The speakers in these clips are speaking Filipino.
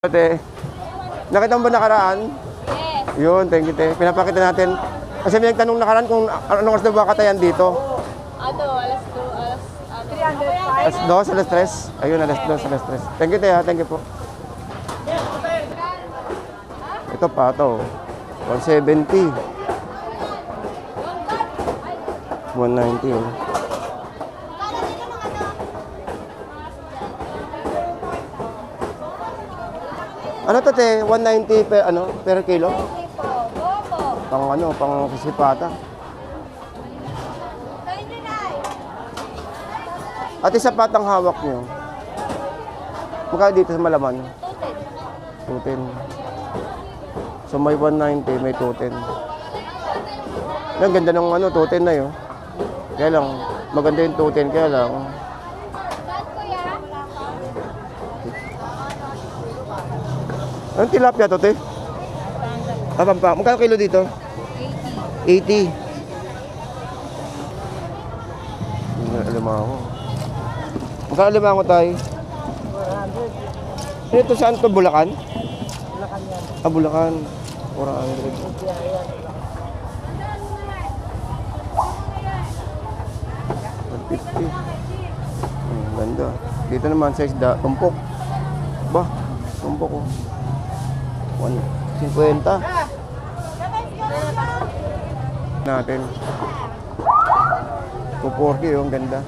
Ate, nakita mo ba nakaraan? Yes. Yun, thank you, te. Pinapakita natin. Kasi may nagtanong nakaraan kung anong oras na ba katayan dito. Ano, alas 2, alas... Ano, Alas 2, alas 3. Ayun, alas 2, alas 3. Thank you, te, ha. Thank you po. Ito pa, ito. 170. 190, Ano to, te? 190 per, ano, per kilo? po. Opo. Pang ano, pang sisipata. At isa patang hawak nyo. Magkano dito sa Malaman? Tutin. 210. So may 190, may 210. Ang ganda ng ano, 210 na yun. Kaya lang, maganda yung 210, kaya lang. Saan, kuya? Anong tilapia to, te? Ah, pampa. Magkano kilo dito? 80. 80. Hindi na alam ako. Magkano alam ako tayo? 100. Ito saan to? Bulacan? Bulacan yan. Ah, Bulacan. 400. 150. Hmm, ganda. Dito naman sa isda, tumpok. Ba, tumpok oh. 150 natin. 240 yung ganda.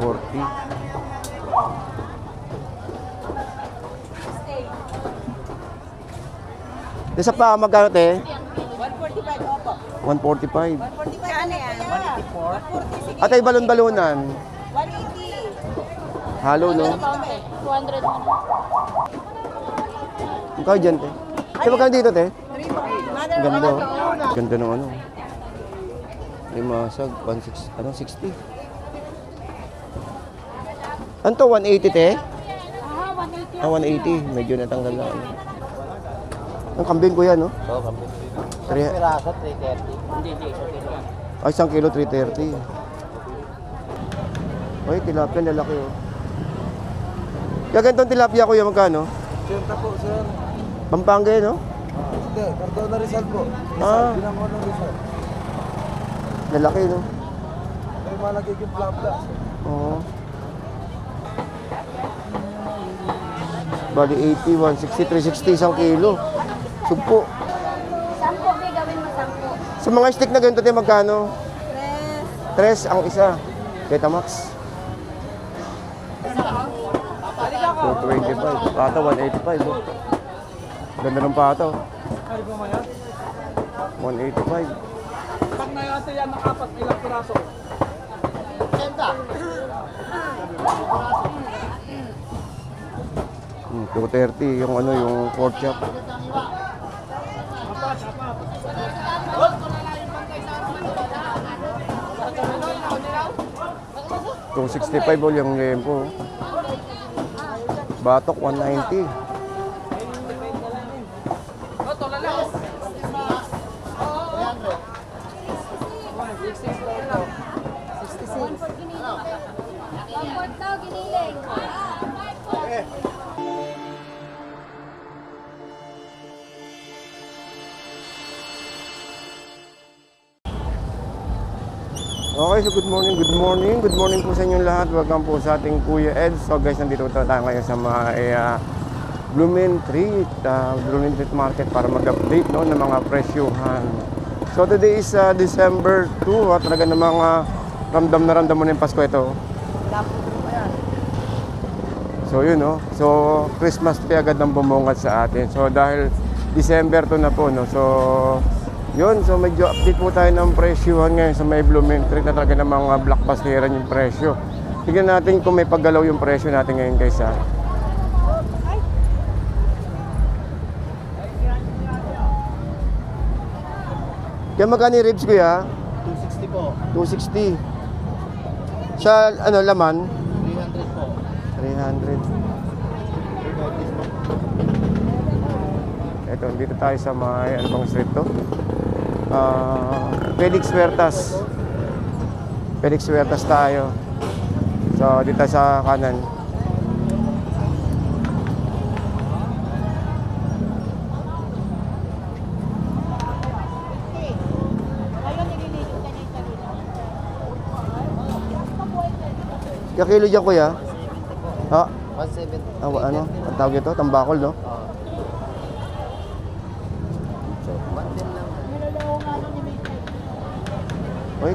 240. Isa pa, magkano te? 145 opo. 145. 45 ano yan? 184? 140 sige. At ay balon-balunan. 180. Halo, no? 200 Magkano dyan, te? Te, magkano dito, te? 3 Mother, Ganda, oh. Ganda ng ano. Limasag, 16, ano, 60. Ano to, 180, te? Ah, 180. Ah, 180. Medyo natanggal na. Ano. Ang kambing ko yan, no? Oo. Three, Piraso, 330. Hindi, hindi. Isang kilo ay, isang kilo, 330. Ay, tilapia, lalaki, oh. Kaya ganitong tilapia, kuya, magkano? Siyenta po, sir. Pampanga, eh, no? Hindi, karton na Rizal po. Ah. Binangon ng Rizal. Lalaki, no? Ay, malagay yung plapla. Oo. Bali 80, 160, 360 isang kilo. Sugpo. Sampo, be, gawin mo sampo. Sa mga stick na ganito tayo magkano? Press. Tres ang isa. Betamax. 225. Pata 185. Oh. Ganda ng pata. oh. 185. Pag nayate yan ng apat, ilang piraso? Hmm, 230 yung ano yung pork chop. Sixty-five all yung lempo. Batok 190. So good morning, good morning. Good morning po sa inyong lahat. Welcome po sa ating Kuya Ed. So guys, nandito tayo ngayon sa mga uh, Blumentritt, uh, Blumentritt Market para mag-update no, ng mga presyuhan. So today is uh, December 2. At talaga ng mga ramdam na ramdam mo na yung Pasko ito. So yun no. So Christmas tree agad ang bumungat sa atin. So dahil December to na po no. So yun, so medyo update po tayo ng presyuhan ngayon sa may Blumentritt na talaga ng mga blockbusteran yung presyo. Tignan natin kung may paggalaw yung presyo natin ngayon guys ha. Kaya magkano yung ribs kuya? 260 po. 260. Sa ano laman? 300 po. 300. Ito, dito tayo sa may ano bang street to? Ah, uh, Felix Huertas Felix Huertas tayo so dito sa kanan Kakilo dyan kuya? Ha? 170. Ah, ano? Ang tawag ito? Tambakol, no? Oo.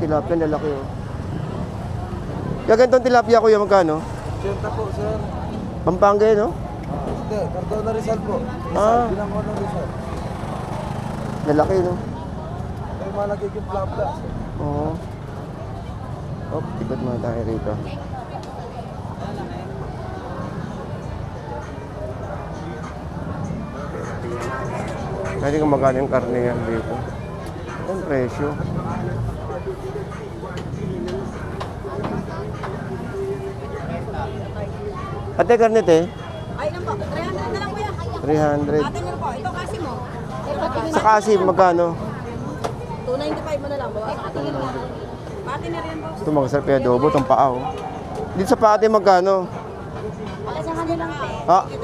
Tilapia, lalaki oh. Kaya ganitong tilapia kuya, magkano? 80 po, sir. Pampanga eh, no? Hindi, Cardona Rizal po. Rizal, Ah. bilang ko ng Rizal. Lalaki, no? Ito yung mga nagiging plabla. Oo. Oh, ikot muna tayo rito. Pwede kung magkano yung karne yan dito. Ito ang presyo. Ate, karne te? Ay, lang po. 300 na lang kuya. 300. Ate nyo po. Ito kasi mo. Sa kasi, magkano? 295 mo na lang. Bawa sa atingin na. Pati na rin po. Ito mga sarap yung adobo, itong paa oh. Dito sa paa ate, magkano? Alas sa kanila lang, te. Ah, Te,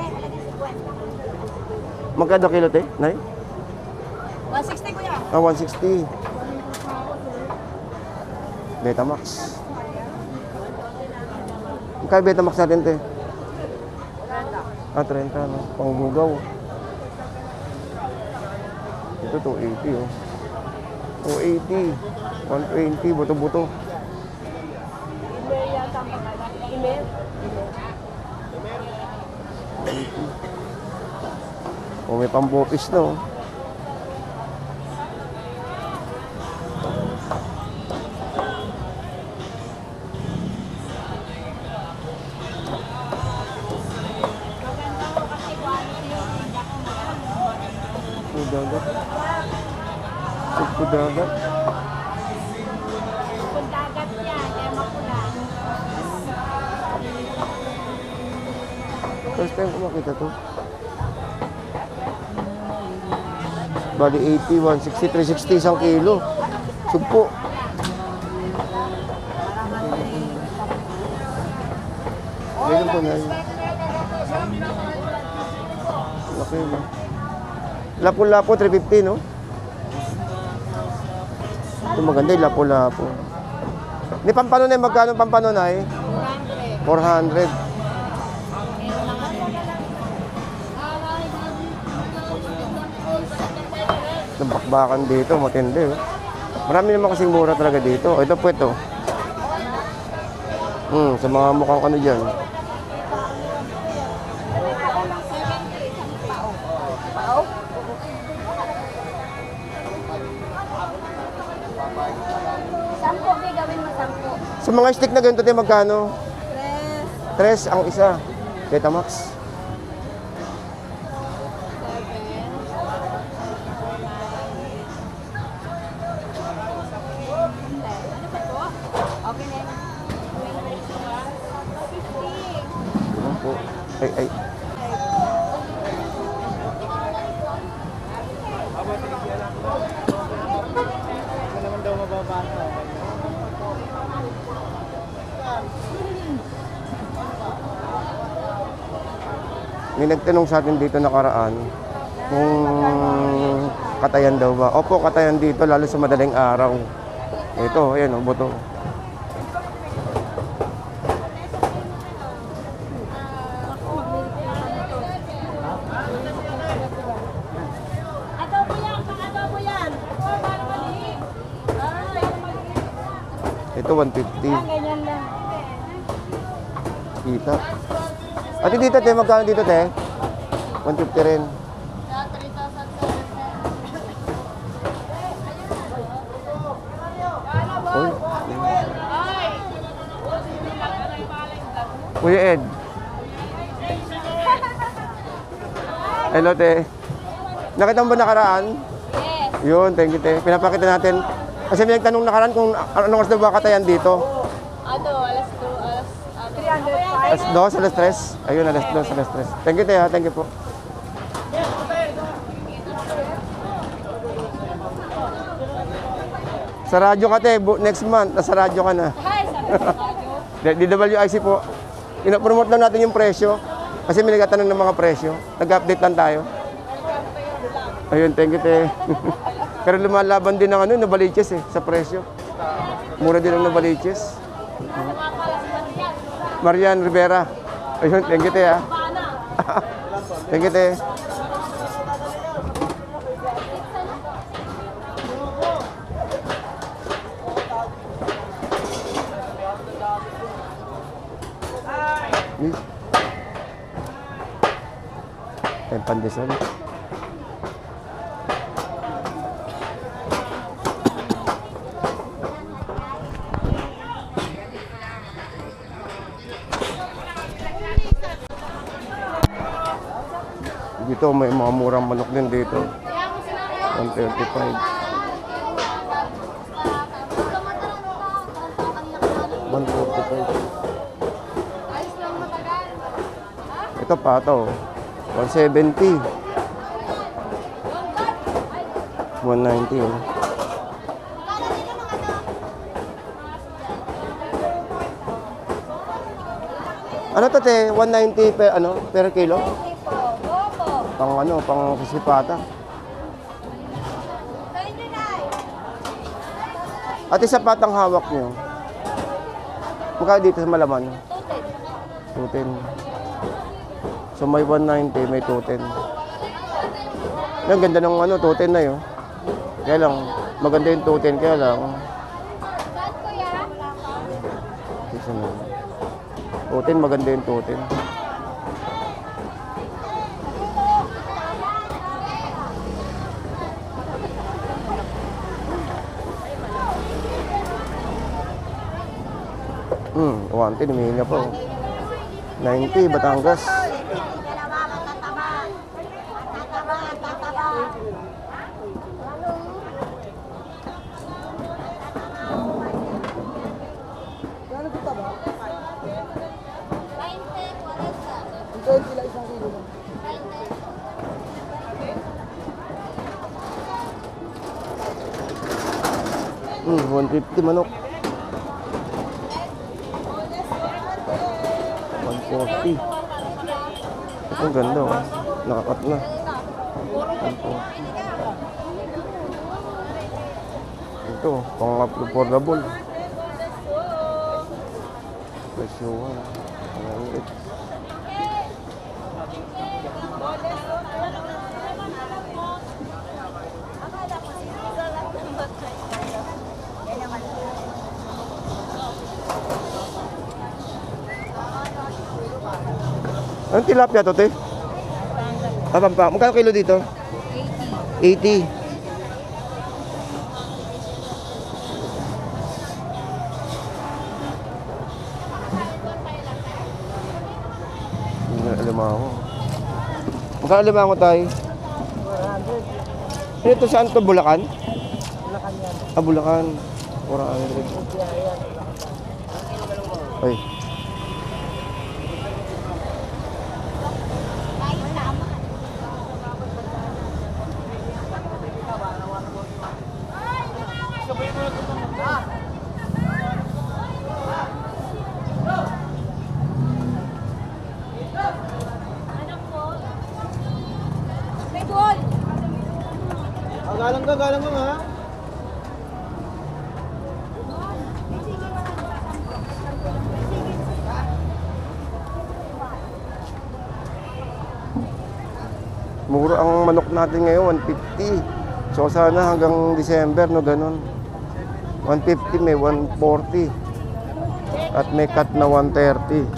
alagay sa buwan. magkano kilo te? Nay? 160 kuya. Ah, 160. Betamax. Magkano Betamax natin, te? Ah, 30, no? Pangbugaw. Ito, 280, oh. 280. 120, buto-buto. Oh, may pambopis na, oh. Bali 80, 160, 360 isang kilo. Sugpo. Ganyan po na yun. Laki no? Lapo-lapo, 350, no? Ito maganda yung lapo-lapo. Ni Pampano na magkano Pampano na 400. Bakbakan dito, matindi. Oh. Marami naman kasing mura talaga dito. Ito po ito. Hmm, sa mga mukhang ano dyan. Sa mga stick na ganito, magkano? Tres. Tres ang isa. Betamax. Okay nagtanong sa atin dito nakaraan kung katayan daw ba. Opo, katayan dito lalo sa madaling araw. Ito, ayan oh, buto. Ito 150. ganyan lang. Kita. Ate dito, te, magkano dito, te? 150 rin. Uy. Kuya Ed. Hello, te. Nakita mo ba nakaraan? Yes. Yun, thank you, te. Pinapakita natin. Kasi may nagtanong nakaraan kung anong oras daw ba katayan dito. Ano, alas 2, alas, ano. 305. Alas 2, alas 3. Ayun, alas 2, alas 3. Thank you, te, ha. Thank you po. Sa radyo ka, te. Next month, nasa radyo ka na. Hi, kayo. D- DWIC po. Ina-promote lang natin yung presyo. Kasi may nagtatanong ng mga presyo. Nag-update lang tayo. Ayun, thank you, te. Pero lumalaban din ng ano, nabaliches eh, sa presyo. Mura din ang nabaliches. Nakakalas man Marian Rivera. Ayun, thank you, te, ah. thank you, te. Miss. Yung pandesal. Dito may mga murang manok din dito. 135. 145. Ito pa to. 170. 190. oh. Ano to te? 190 per ano per kilo? Pang ano, pang sisipata. Ate sa patang hawak niyo. Magkano dito sa Malaman? 210. So may 190, may 210. Ang ganda ng ano, 210 na yun. Kaya lang, maganda yung 210, kaya lang. Isa na. 210, maganda yung 210. 110, humihingi na po. 90, Batangas. Hmm, 150 manok. 140. Ang ganda oh. Nakakat na. 140. Ito, pang affordable. Presyuhan. Ang Anong tilapia to, te? Ah, pampa. Magkano kilo dito? 80. 80. Hindi na alam ako. Magkano alam ako tayo? 100. Ito saan to? Bulacan? Bulacan yan. Ah, Bulacan. 400. Ay. Ah, galang ka, galang ka ha. Mura ang manok natin ngayon, 150. So sana hanggang December, no, ganun. 150 may 140. At may cut na 130.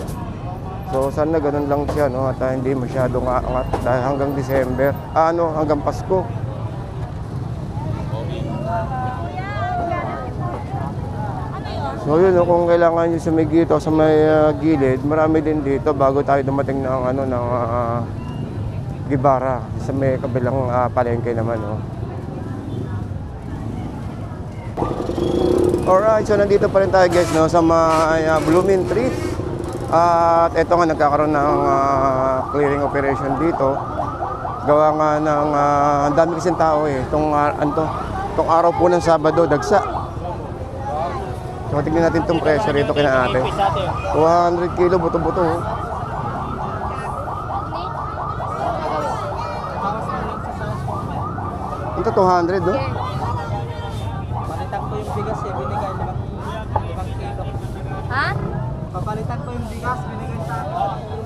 So sana ganun lang siya, no, at ah, hindi masyadong aangat dahil hanggang December. Ah, ano, hanggang Pasko. So yun, no, kung kailangan nyo sumigito sa may ah, gilid, marami din dito bago tayo dumating ng ano ng ah, Gibara sa may kabilang ah, palengke naman. Oh. Alright, so nandito pa rin tayo guys no, sa may uh, Blooming Trees. at eto nga nagkakaroon ng ah, clearing operation dito. Gawa nga ng ang dami kasing tao eh. Itong, uh, anto, itong araw po ng Sabado, dagsa. So tingnan natin itong presyo rito kina ate. 200 kilo, buto-buto. oh. Ito 200, no? Palitan ko yung bigas eh, binigay limang, limang kilo. Ha? Papa Palitan ko yung bigas, binigay sa akin.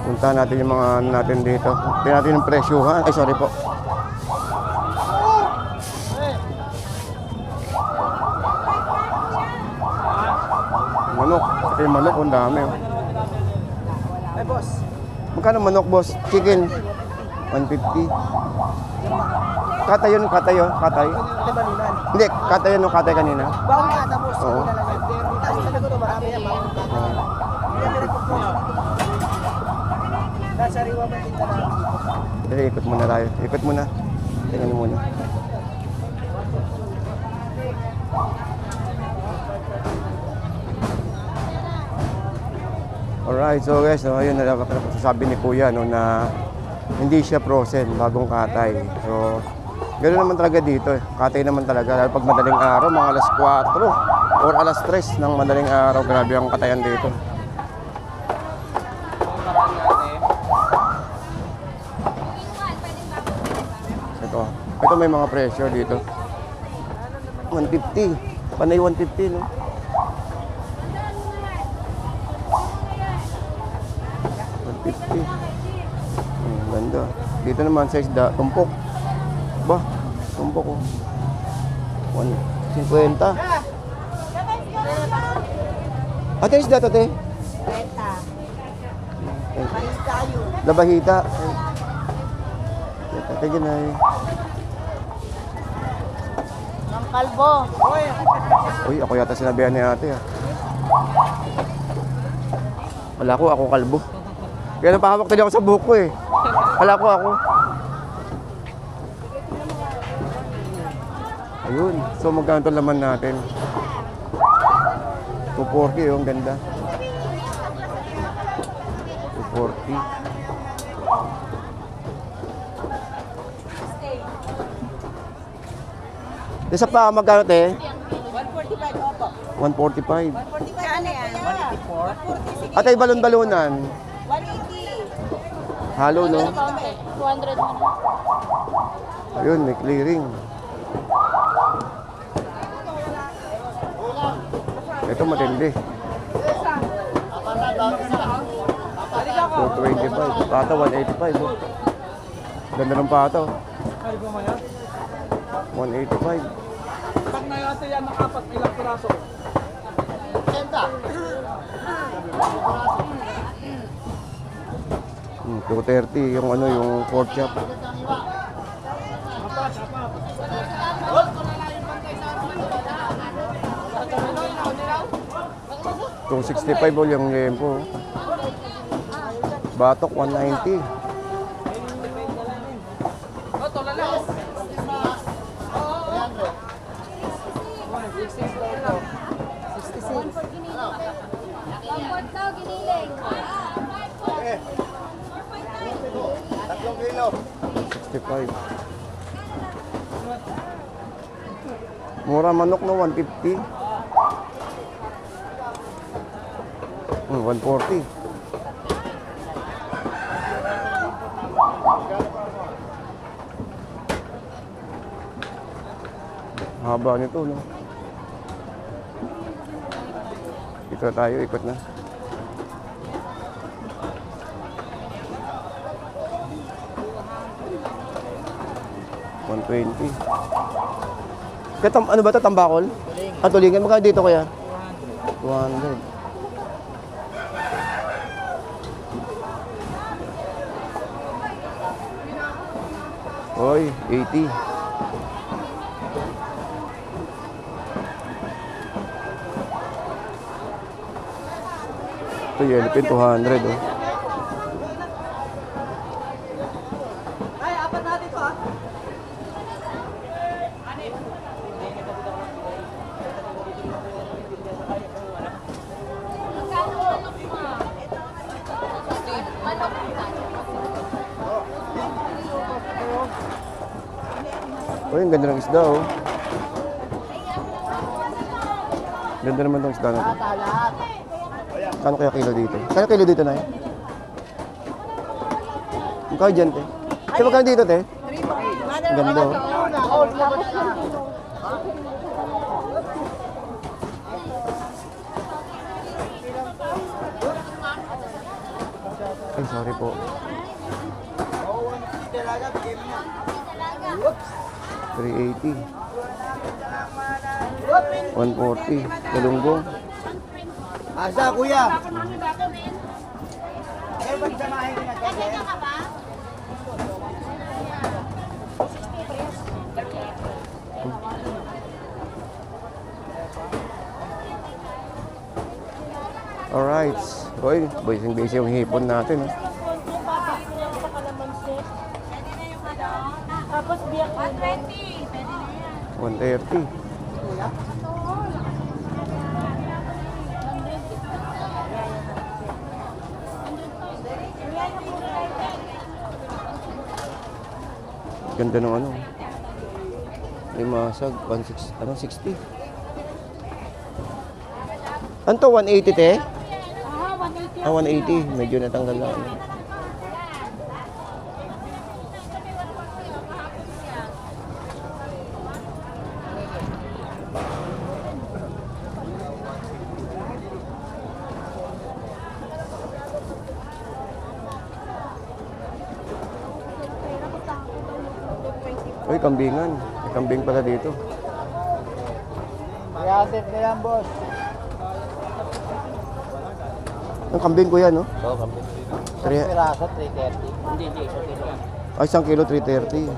Punta natin yung mga ano natin dito. Tingnan natin yung presyuhan. Ay, sorry po. Yung manok. Ang dami. Oh. Boss. Magkano manok, boss? Chicken. 150. Katay yun, katay yun, katay. Ate Balinan. Hindi, katay yun, katay kanina. Bawang kata, boss. Oo. Talaga? Tapos marami yan, kata. Hindi na pinagpupunta dito. Nasa riwa ba tinta na? Eh, ikot muna tayo. Ikot muna. Tingnan muna. Alright, so guys, so ayun sabi ni Kuya no, na hindi siya frozen, bagong katay. So, ganoon naman talaga dito. eh. Katay naman talaga. Lalo pag madaling araw, mga alas 4 or alas 3 ng madaling araw, grabe ang katayan dito. Ito. Ito may mga presyo dito. 150. Panay 150, no? Hmm, ganda. Dito naman sa isda, tumpok. Ba, tumpok oh. 150. Ate, isda to, te? Benta. Mahita yun. Labahita. Ito, ate, ginay. Ang kalbo. Uy, ako yata sinabihan ni ate ah. Wala ko, ako kalbo. Kaya napahawak tali ako sa buhok ko eh. Wala ko ako. Ayun. So magkano ito laman natin? 240 yung ganda. 240. Isa pa, magkano te? 145 opo. 145. 145 ano yan? 184? 140 sige. Atay balon-balunan. 180. Halo, no? 200 mo na. Ayun, may clearing. Ito matindi. 225. Pata, 185. Oh. Ganda ng pata. oh. 185. Pag nayate yan ng apat, ilang piraso? Hmm, 230 yung ano, yung pork chop. Two sixty-five all yung lempo. Batok 190. Comfort daw, giniling. 65. Mura manok no 150. Hmm, 140. Haba nito, no? Dito na tayo, ikot na. One twenty. Kaya tam, ano ba ito? Tambakol? Ah, tulingan. Magkano dito kaya? 200. Hoy, 80. Ito yellow pin, 200 oh. Ay, apat natin to ah. Magkano manok mo? Manok mo. Oh, yung ganda ng isda, oh. Ganda naman ng isda na to. Kano kaya kilo dito? Kano kilo dito na yun? Magkano dyan, te? Te, magkano dito, te? Ang Ganda, oh. Ay, sorry po. Oo, 380. 140. Galunggong. Asa, kuya? Eh? Alright. Boy, busy busy yung hipon natin. oh. Tapos biyak 120. 130. Ganda ng ano. May masag. 16, ano, 60. Ano to, 180 te? Ah, 180. Ah, 180. Medyo natanggal na. ano. Uy, kambingan. May kambing pala dito. Na yan, boss. Ang kambing ko yan, no? Oo, kami. Three- Piraso, 330. Hindi, hindi, isa kilo. Ay, isang kilo, 330.